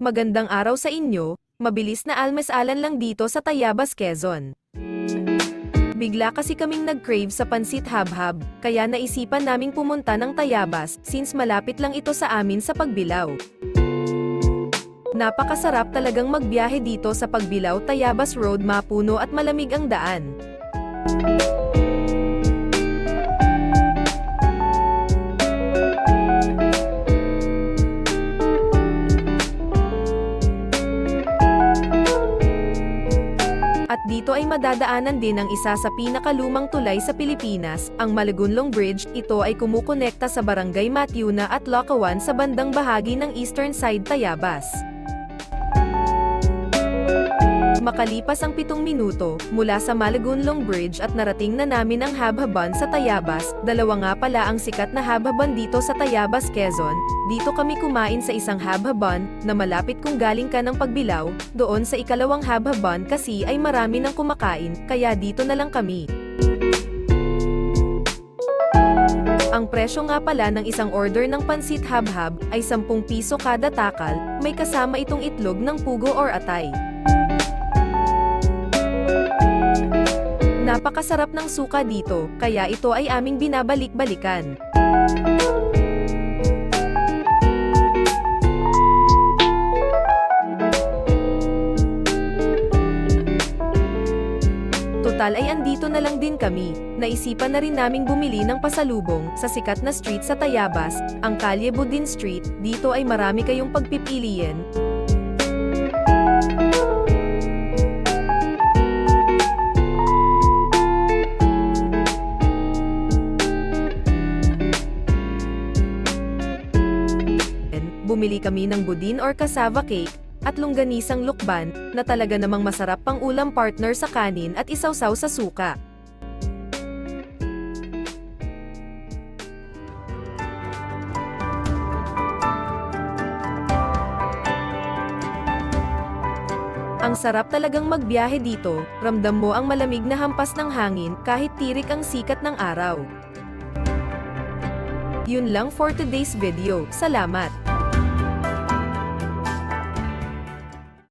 Magandang araw sa inyo, mabilis na almesalan lang dito sa Tayabas, Quezon. Bigla kasi kaming nag-crave sa pansit habhab, kaya naisipan naming pumunta ng Tayabas since malapit lang ito sa amin sa Pagbilao. Napakasarap talagang magbiyahe dito sa Pagbilao Tayabas Road mapuno at malamig ang daan. At dito ay madadaanan din ang isa sa pinakalumang tulay sa Pilipinas, ang Malagunlong Bridge. Ito ay kumukonekta sa Barangay Matiuna at Locawan sa bandang bahagi ng eastern side Tayabas. Makalipas ang pitong minuto, mula sa Malagunlong Bridge at narating na namin ang Habhaban sa Tayabas, dalawa nga pala ang sikat na Habhaban dito sa Tayabas, Quezon. Dito kami kumain sa isang Habhaban, na malapit kung galing ka ng pagbilaw, doon sa ikalawang Habhaban kasi ay marami nang kumakain, kaya dito na lang kami. Ang presyo nga pala ng isang order ng pansit habhab ay 10 piso kada takal, may kasama itong itlog ng pugo or atay. Napakasarap ng suka dito, kaya ito ay aming binabalik-balikan. Total ay andito na lang din kami. Naisipan na rin naming bumili ng pasalubong sa sikat na street sa Tayabas, ang Kalye Budin Street. Dito ay marami kayong pagpipilian. Bumili kami ng budin or cassava cake, at longganisang lukban, na talaga namang masarap pang ulam partner sa kanin at isawsaw sa suka. Ang sarap talagang magbiyahe dito, ramdam mo ang malamig na hampas ng hangin kahit tirik ang sikat ng araw. Yun lang for today's video, salamat!